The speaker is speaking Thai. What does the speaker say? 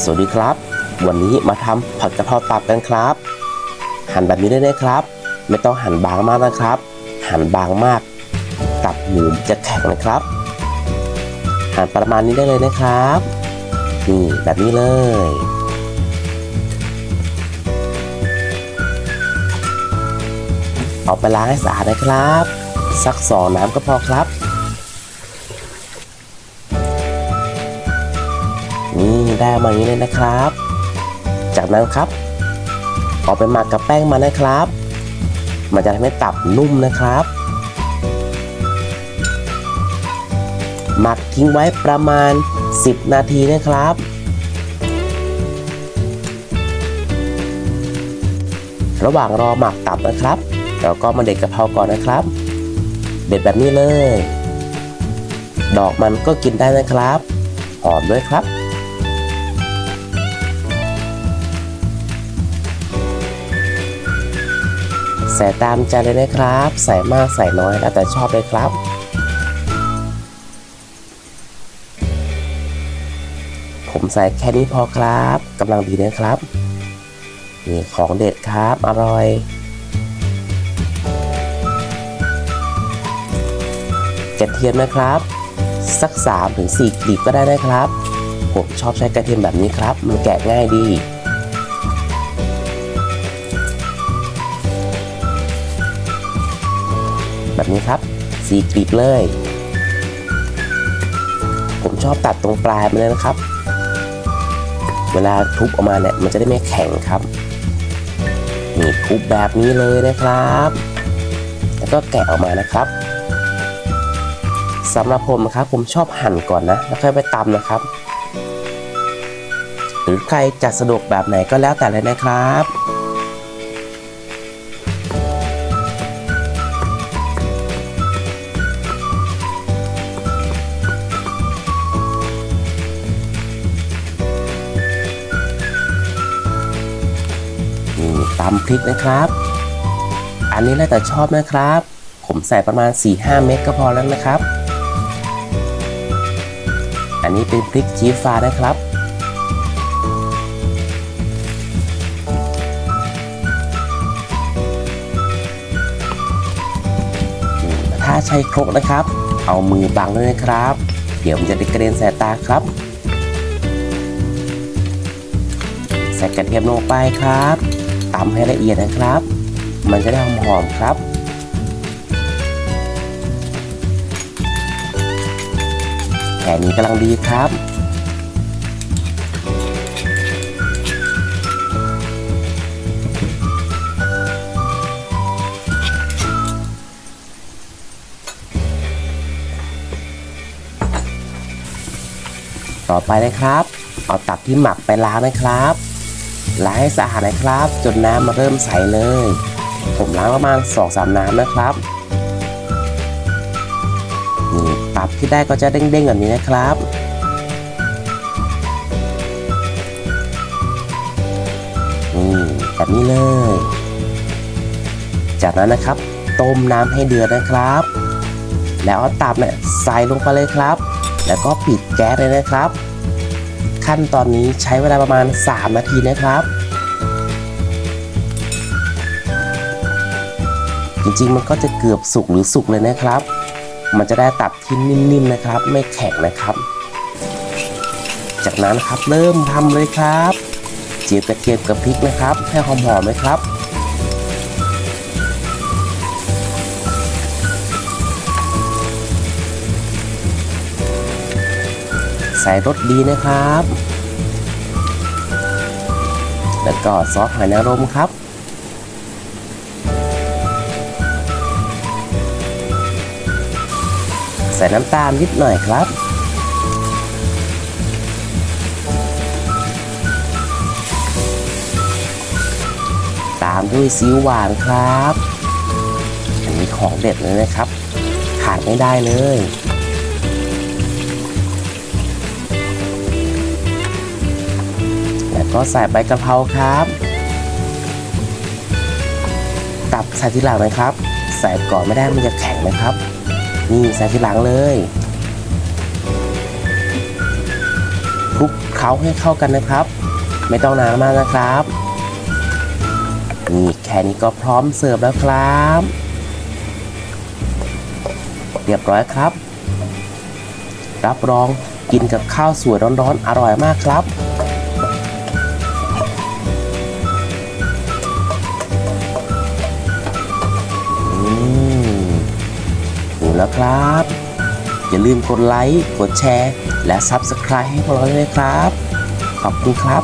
สวัสดีครับ วันนี้มาทำผัดกะเพราตับกันครับ หั่นแบบนี้ได้เลยครับ ไม่ต้องหั่นบางมากนะครับ หั่นบางมาก ตับหมูจะแข็งนะครับ หั่นประมาณนี้ได้เลยนะครับนี่แบบนี้เลยเอาไปล้างให้สะอาดนะครับ สักสองน้ำก็พอครับ ด้มาอย่างนี้เลยนะครับ จากนั้นครับเอาไปหมักกับแป้งมานะครับ มันจะทำให้ตับนุ่มนะครับ หมักทิ้งไว้ประมาณ 10 นาทีนะครับ ระหว่างรอหมักตับนะครับเราก็มาเด็ดกะเพราก่อนนะครับ เด็ดแบบนี้เลย ดอกมันก็กินได้นะครับ หอมด้วยครับ ส่ตามใจเลยนะครับ ใส่มากใส่น้อยแล้วแต่ชอบเลยครับผมใส่แค่นี้พอครับกำลังดีนะครับนี่ของเด็ดครับ อร่อย กระเทียมนะครับ สัก3ถึง4กลีบก็ได้นะครับ ผมชอบใช้กระเทียมแบบนี้ครับ มันแกะง่ายดี แบบนี้ครับสีกลีบเลย ผมชอบตัดตรงปลายมันเลยนะครับ เวลาทุบออกมาเนี่ยมันจะได้ไม่แข็งครับนี่ทุบแบบนี้เลยนะครับ แล้วก็แกะออกมานะครับสำหรับผมนะครับผมชอบหั่นก่อนนะ แล้วค่อยไปตำนะครับ หรือใครจะสะดวกแบบไหนก็แล้วแต่เลยนะครับ ตำพริกนะครับ อันนี้แล้วแต่ชอบนะครับ ผมใส่ประมาณ 4-5 เม็ดก็พอแล้วนะครับ อันนี้เป็นพริกชี้ฟ้านะครับถ้าใช้ครกนะครับ เอามือบังด้วยนะครับ เดี๋ยวมันจะได้กระเด็นใส่ตาครับใส่กระเทียมลงไปครับ ตำให้ละเอียดนะครับ มันจะได้หอมๆครับแค่นี้กำลังดีครับ ต่อไปนะครับ เอาตับที่หมักไปล้างนะครับ ล้างให้สะอาดนะครับ จนน้ำมาเริ่มใสเลย ผมล้างประมาณ2-3น้ำนะครับนี่ตับที่ได้ก็จะเด้งๆแบบนี้นะครับนี่แบบนี้เลย จากนั้นนะครับ ต้มน้ำให้เดือดนะครับ แล้วเอาตับเนี่ยใส่ลงไปเลยครับ แล้วก็ปิดแก๊สเลยนะครับ ขั้นตอนนี้ใช้เวลาประมาณ 3 นาทีนะครับจริงๆ มันก็จะเกือบสุกหรือสุกเลยนะครับ มันจะได้ตับที่นิ่มๆนะครับ ไม่แข็งนะครับ จากนั้นครับเริ่มทำเลยครับ เจียวกระเทียมกับพริกนะครับ ให้หอมๆไหมครับ ใส่รสดีนะครับ แล้วก็ซอสหอยนางรมครับ ใส่น้ำตาลนิดหน่อยครับตามด้วยซีอิ๊วหวานครับ อันนี้ของเด็ดเลยนะครับ ขาดไม่ได้เลย ก็ใส่ใบกะเพราครับ ตับใส่ทีหลังนะครับ ใส่ก่อนไม่ได้มันจะแข็งนะครับ นี่ใส่ทีหลังเลยคลุกเคล้าให้เข้ากันนะครับ ไม่ต้องนานมากนะครับ นี่แค่นี้ก็พร้อมเสิร์ฟแล้วครับ เรียบร้อยครับ รับรองกินกับข้าวสวยร้อนๆอร่อยมากครับ แล้วครับ อย่าลืมกดไลค์ กดแชร์ และ Subscribe ให้พวกเราด้วยนะครับ ขอบคุณครับ